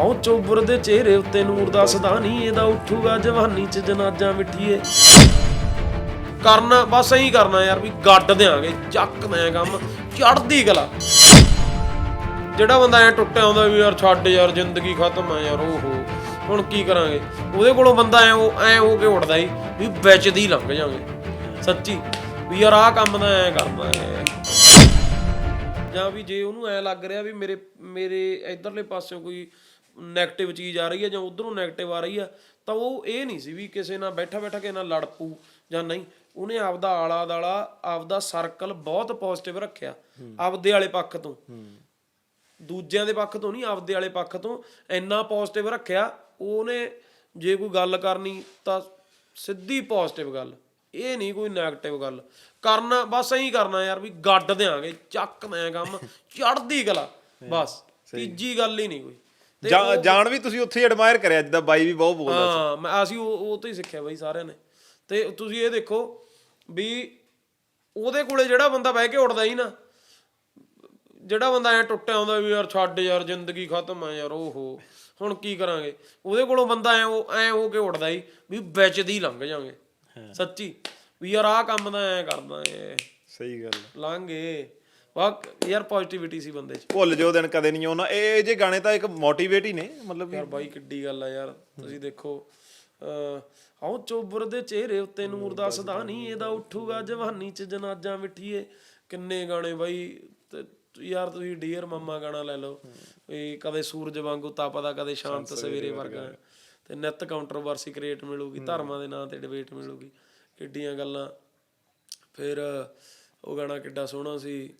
ਉਹ ਚੋਬਰ ਦੇ ਚਿਹਰੇ ਉੱਤੇ ਨੂਰ ਦੱਸਦਾ ਨਹੀਂ ਇਹਦਾ ਉੱਠੂਗਾ ਜਵਾਨੀ ਚ ਜਨਾਜ਼ਾਂ ਮਿੱਠੀਏ। ਕਰਨਾ, ਬਸ ਐਂ ਕਰਨਾ ਯਾਰ ਵੀ ਗੱਡ ਦਿਆਂਗੇ, ਚੱਕ ਦਿਆਂ ਕੰਮ ਚੜਦੀ ਕਲਾ। ਜਿਹੜਾ ਬੰਦਾ ਐ ਟੁੱਟਿਆ ਹੁੰਦਾ ਵੀ ਯਾਰ ਛੱਡ ਯਾਰ, ਜ਼ਿੰਦਗੀ ਖਤਮ ਆ ਯਾਰ, ਓਹੋ। ਹੁਣ ਕੀ ਕਰਾਂਗੇ? ਉਹਦੇ ਕੋਲੋਂ ਬੰਦਾ ਐ ਉਹ, ਐ ਹੋ ਕੇ ਉੱਠਦਾ ਹੀ ਵੀ ਵਿੱਚ ਦੀ ਲੰਘ ਜਾਵਾਂਗੇ। ਸੱਚੀ, ਵੀ ਯਾਰ ਆਹ ਕੰਮ ਤਾਂ ਐ ਕਰਦਾ ਐ। ਜਾਂ ਵੀ ਜੇ ਉਹਨੂੰ ਐ ਲੱਗ ਰਿਹਾ ਵੀ ਮੇਰੇ ਮੇਰੇ ਇਧਰਲੇ ਪਾਸਿਓਂ ਕੋਈ 네ਗੇਟਿਵ ਚੀਜ਼ ਆ ਰਹੀ ਹੈ ਜਾਂ ਉਧਰੋਂ 네ਗੇਟਿਵ ਆ ਰਹੀ ਹੈ ਤਾਂ ਉਹ ਇਹ ਨਹੀਂ ਸੀ ਵੀ ਕਿਸੇ ਨਾਲ ਬੈਠਾ ਬੈਠਾ ਕਿਸੇ ਨਾਲ ਲੜ ਪੂ ਜਾਂ ਨਹੀਂ। ਉਹਨੇ ਆਪਦਾ ਆਲਾ ਦਾਲਾ ਆਪਦਾ ਸਰਕਲ ਬਹੁਤ ਪੋਜ਼ਿਟਿਵ ਰੱਖਿਆ ਆਪਦੇ ਵਾਲੇ ਪੱਖ ਤੋਂ। ਦੂਜਿਆਂ ਦੇ ਪੱਖ ਤੋਂ ਨਹੀਂ ਆਪਦੇ ਵਾਲੇ ਪੱਖ ਤੋਂ ਇੰਨਾ ਪੋਜ਼ਿਟਿਵ ਰੱਖਿਆ ਉਹਨੇ ਜੇ ਕੋਈ ਗੱਲ ਕਰਨੀ ਤਾਂ ਸਿੱਧੀ ਪੋਜ਼ਿਟਿਵ ਗੱਲ। ਇਹ ਨਹੀਂ ਕੋਈ 네ਗੇਟਿਵ ਗੱਲ। ਕਰਨਾ ਬਸ ਐਂ ਕਰਨਾ ਯਾਰ ਵੀ ਗੱਡ ਦੇਾਂਗੇ ਚੱਕ ਮੈਂ ਕੰਮ ਚੜਦੀ ਕਲਾ ਬਸ। ਤੀਜੀ ਗੱਲ ਹੀ ਨਹੀਂ ਕੋਈ। ਜਾ- ਜਾਣ ਵੀ ਤੁਸੀਂ ਉੱਥੇ ਐਡਮਾਇਰ ਕਰਿਆ ਜਿੱਦਾਂ ਬਾਈ ਵੀ ਬਹੁਤ ਬੋਲਦਾ ਹਾਂ ਮੈਂ ਅਸੀਂ ਉਹ ਉਹ ਤੋਂ ਹੀ ਸਿੱਖਿਆ ਬਈ ਸਾਰਿਆਂ ਨੇ। ਤੇ ਤੁਸੀਂ ਇਹ ਦੇਖੋ ਵੀ ਉਹਦੇ ਕੋਲੇ ਜਿਹੜਾ ਬੰਦਾ ਬਹਿ ਕੇ ਉੱਠਦਾ ਹੀ ਨਾ ਜਿਹੜਾ ਬੰਦਾ ਐ ਟੁੱਟਿਆ ਹੁੰਦਾ ਵੀ ਯਾਰ ਛੱਡ ਯਾਰ ਜ਼ਿੰਦਗੀ ਖਤਮ ਆ ਯਾਰ ਓਹੋ ਹੁਣ ਕੀ ਕਰਾਂਗੇ? ਉਹਦੇ ਕੋਲੋਂ ਬੰਦਾ ਐ ਉਹ ਐ ਹੋ ਕੇ ਉੱਠਦਾ ਹੀ ਵੀ ਵਿੱਚ ਦੀ ਲੰਘ ਜਾਵਾਂਗੇ। ਸੱਚੀ ਵੀ ਯਾਰ ਆਹ ਕੰਮ ਤਾਂ ਐ ਕਰਦਾ ਏ ਸਹੀ ਗੱਲ। ਲੰਘੇ ਵਾਹ ਯਾਰ ਪੋਜ਼ਿਟਿਵਿਟੀ ਸੀ ਬੰਦੇ 'ਚ। ਭੁੱਲ ਜੋ ਦਿਨ ਕਦੇ ਨਹੀਂ ਆਉਣਾ। ਇਹ ਜੇ ਗਾਣੇ ਤਾਂ ਇੱਕ ਮੋਟੀਵੇਟ ਹੀ ਨੇ ਮਤਲਬ ਯਾਰ ਬਾਈ ਕਿੱਡੀ ਗੱਲ ਆ ਯਾਰ। ਤੁਸੀਂ ਦੇਖੋ ਆਉ ਚੋਬਰ ਦੇ ਚਿਹਰੇ ਉੱਤੇ ਨੂਰ ਦੱਸਦਾ ਨਹੀਂ ਇਹਦਾ ਉੱਠੂਗਾ ਜਵਾਨੀ ਚ ਜਨਾਜ਼ਾਂ ਮਿੱਠੀਏ ਕਿੰਨੇ ਗਾਣੇ ਬਾਈ ਯਾਰ ਤੁਸੀਂ ਡੀਅਰ ਮੰਮਾ ਗਾਣਾ ਲੈ ਲਓ। ਵੀ ਕਦੇ ਸੂਰਜ ਵਾਂਗੂ ਤਪਦਾ ਕਦੇ ਸ਼ਾਂਤ ਸਵੇਰੇ ਵਰਗਾ। ਤੇ ਨਿਤ ਕਾਉਂਟਰੋਵਰਸੀ ਕ੍ਰੀਏਟ ਮਿਲੂਗੀ ਧਰਮਾਂ ਦੇ ਨਾਂ ਤੇ ਡਿਬੇਟ ਮਿਲੂਗੀ। ਕਿੱਡੀਆਂ ਗੱਲਾਂ। ਫਿਰ ਉਹ ਗਾਣਾ ਕਿੱਡਾ ਸੋਹਣਾ ਸੀ।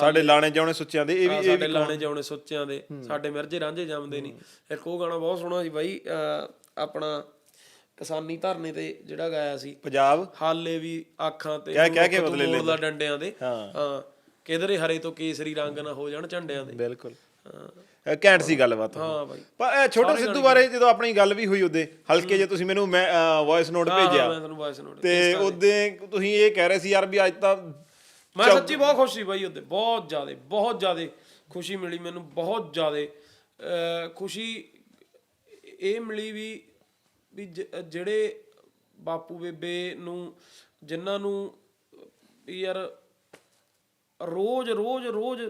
ਸਾਡੇ ਲਾਣੇ ਜਾਉਣੇ ਸੁੱਚਿਆਂ ਦੇ ਇਹ ਵੀ ਆਹ ਸਾਡੇ ਲਾਣੇ ਜਾਉਣੇ ਸੋਚਿਆਂ ਦੇ। ਸਾਡੇ ਮਿਰਜੇ ਰਾਂਝੇ ਜੰਮਦੇ ਨਹੀਂ। ਇੱਕ ਉਹ ਗਾਣਾ ਬਹੁਤ ਸੋਹਣਾ ਸੀ ਬਾਈ ਆਪਣਾ ਕਿਸਾਨੀ ਧਰਨੇ ਤੇ ਜਿਹੜਾ ਗਾਇਆ ਸੀ। ਪੰਜਾਬ? ਹਾਲੇ ਵੀ ਅੱਖਾਂ ਤੇ ਕਹਿ- ਕਹਿ ਕੇ ਬਦਲੇ ਮੋੜਦਾ ਡੰਡਿਆਂ ਦੇ। ਹਾਂ। ਕਿਧਰੇ ਹਰੇ ਤੋਂ ਕੇਸਰੀ ਰੰਗ ਨਾ ਹੋ ਜਾਣ ਝੰਡਿਆਂ ਦੇ। ਬਿਲਕੁਲ। ਹਾਂ। ਇਹ ਘੈਂਟ ਸੀ ਗੱਲਬਾਤ। ਹਾਂ ਬਾਈ। ਪਰ ਇਹ ਛੋਟੇ ਸਿੱਧੂ ਬਾਰੇ ਜਦੋਂ ਆਪਣੀ ਗੱਲ ਵੀ ਹੋਈ ਉਹਦੇ ਹਲਕੇ ਜੇ ਤੁਸੀਂ ਮੈਨੂੰ ਮੈਂ ਵੌਇਸ ਨੋਟ ਭੇਜਿਆ। ਮੈਂ ਤੁਹਾਨੂੰ ਵਾਇਸ ਨੋਟ ਤੇ ਉਹਦੇ ਤੁਸੀਂ ਇਹ ਕਹਿ ਰਹੇ ਸੀ ਯਾਰ ਵੀ ਅੱਜ ਤਾਂ ਮੈਂ ਸੱਚੀ ਬਹੁਤ ਖੁਸ਼ ਸੀ ਬਾਈ ਉਹਦੇ ਬਹੁਤ ਜ਼ਿਆਦਾ ਬਹੁਤ ਜ਼ਿਆਦਾ ਖੁਸ਼ੀ ਮਿਲੀ ਮੈਨੂੰ ਬਹੁਤ ਜ਼ਿਆਦਾ। ਖੁਸ਼ੀ ਇਹ ਮਿਲੀ ਵੀ ਵੀ ਜਿਹੜੇ ਬਾਪੂ ਬੇਬੇ ਨੂੰ ਜਿਨ੍ਹਾਂ ਨੂੰ ਵੀ ਯਾਰ ਰੋਜ਼ ਰੋਜ਼ ਰੋਜ਼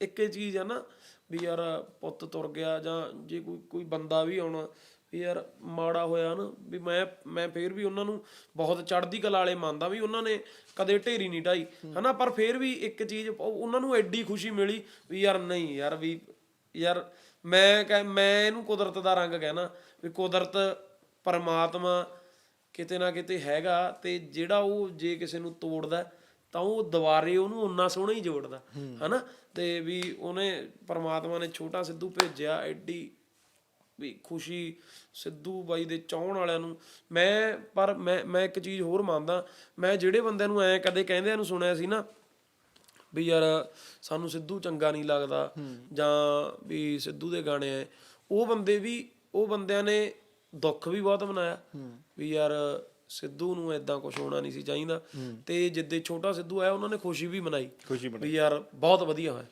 ਇੱਕੇ ਚੀਜ਼ ਆ ਨਾ ਵੀ ਯਾਰ ਪੁੱਤ ਤੁਰ ਗਿਆ ਜਾਂ ਜੇ ਕੋਈ ਕੋਈ ਬੰਦਾ ਵੀ ਆਉਣਾ ਵੀ ਯਾਰ ਮਾੜਾ ਹੋਇਆ ਨਾ, ਵੀ ਮੈਂ ਮੈਂ ਫੇਰ ਵੀ ਉਹਨਾਂ ਨੂੰ ਬਹੁਤ ਚੜ੍ਹਦੀ ਕਲਾ ਵਾਲੇ ਮੰਨਦਾ ਵੀ ਉਹਨਾਂ ਨੇ ਕਦੇ ਢੇਰੀ ਨਹੀਂ ਢਾਈ, ਹਨਾ? ਪਰ ਫੇਰ ਵੀ ਇੱਕ ਚੀਜ਼ ਉਹਨਾਂ ਨੂੰ ਐਡੀ ਖੁਸ਼ੀ ਮਿਲੀ ਵੀ ਯਾਰ ਨਹੀਂ ਯਾਰ ਵੀ ਯਾਰ ਮੈਂ ਕਹਿ, ਮੈਂ ਇਹਨੂੰ ਕੁਦਰਤ ਦਾ ਰੰਗ ਕਹਿਣਾ ਵੀ ਕੁਦਰਤ ਪਰਮਾਤਮਾ ਕਿਤੇ ਨਾ ਕਿਤੇ ਹੈਗਾ ਤੇ ਜਿਹੜਾ ਉਹ ਜੇ ਕਿਸੇ ਨੂੰ ਤੋੜਦਾ ਤਾਂ ਉਹ ਦੁਬਾਰੇ ਉਹਨੂੰ ਉਨਾ ਸੋਹਣਾ ਹੀ ਜੋੜਦਾ, ਹਨਾ? ਤੇ ਵੀ ਉਹਨੇ ਪਰਮਾਤਮਾ ਨੇ ਛੋਟਾ ਸਿੱਧੂ ਭੇਜਿਆ, ਐਡੀ ਵੀ ਖੁਸ਼ੀ ਸਿੱਧੂ ਬਾਈ ਦੇ ਚਾਹਣ ਵਾਲਿਆਂ ਨੂੰ। ਮੈਂ ਪਰ ਮੈਂ ਮੈਂ ਇੱਕ ਚੀਜ਼ ਹੋਰ ਮੰਨਦਾ ਮੈਂ ਜਿਹੜੇ ਬੰਦਿਆਂ ਨੂੰ ਐ ਕਦੇ ਕਹਿੰਦਿਆਂ ਨੂੰ ਸੁਣਿਆ ਸੀ ਨਾ ਵੀ ਯਾਰ ਸਾਨੂੰ ਸਿੱਧੂ ਚੰਗਾ ਨਹੀਂ ਲੱਗਦਾ ਜਾਂ ਵੀ ਸਿੱਧੂ ਦੇ ਗਾਣੇ ਐ ਉਹ ਬੰਦੇ ਵੀ ਉਹ ਬੰਦਿਆਂ ਨੇ ਦੁੱਖ ਵੀ ਬਹੁਤ ਮਨਾਇਆ। ਵੀ ਯਾਰ ਸਿੱਧੂ ਨੂੰ ਐਦਾਂ ਕੁਝ ਹੋਣਾ ਨਹੀਂ ਸੀ ਚਾਹੀਦਾ। ਤੇ ਜਿੱਦੇ ਛੋਟਾ ਸਿੱਧੂ ਆਇਆ ਉਹਨਾਂ ਨੇ ਖੁਸ਼ੀ ਵੀ ਮਨਾਈ। ਵੀ ਯਾਰ ਬਹੁਤ ਵਧੀਆ ਹੋਇਆ।